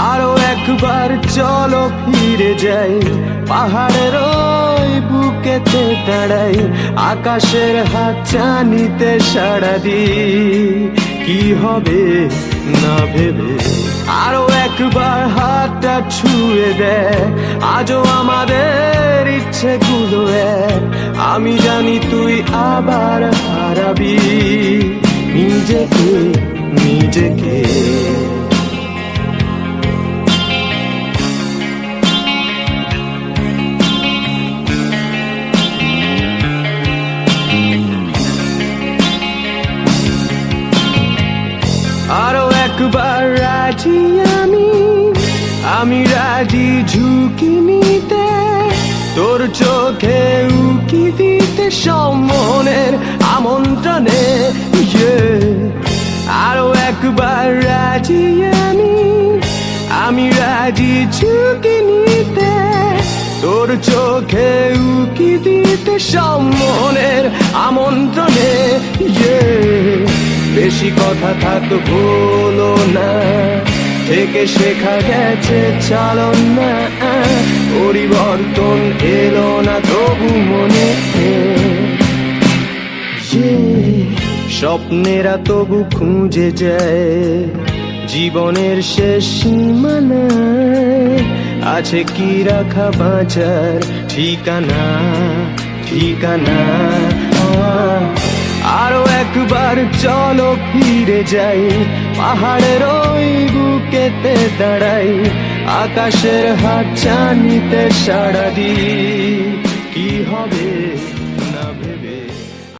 আরও একবার চলো ফিরে যাই। পাহাড়ের ওই বুকেতে দাঁড়াই, আকাশের হাত চানিতে সাড়া দি কি হবে না ভেবে? আরও একবার হাতটা ছুঁয়ে দেয় আজও আমাদের ইচ্ছেগুলো এক। আমি জানি তুই আবার হারাবি। নিজেকে আমি রাজি ঝুঁকি নিতে, তোর চোখে উকি দিতে সম্মনের আমন্ত্রণে yeah. আরও একবার রাজি আমি আমি রাজি ঝুঁকি নিতে, তোর চোখে উকি দিতে সম্মনের আমন্ত্রণে yeah. বেশি কথা থাক ভুলো না থেকে শেখা গেছে চালন না, পরিবর্তন এলো না তবু মনে স্বপ্নেরা তবু খুঁজে যায়, জীবনের শেষ সীমানা আছে কি রাখা বাঁচার ঠিকানা ঠিকানা? আরও একবার চলো ফিরে যাই। পাহাড়ের ওই বুকেতে দাঁড়াই। আকাশের হাত চানিতে সাড়া দি কি হবে?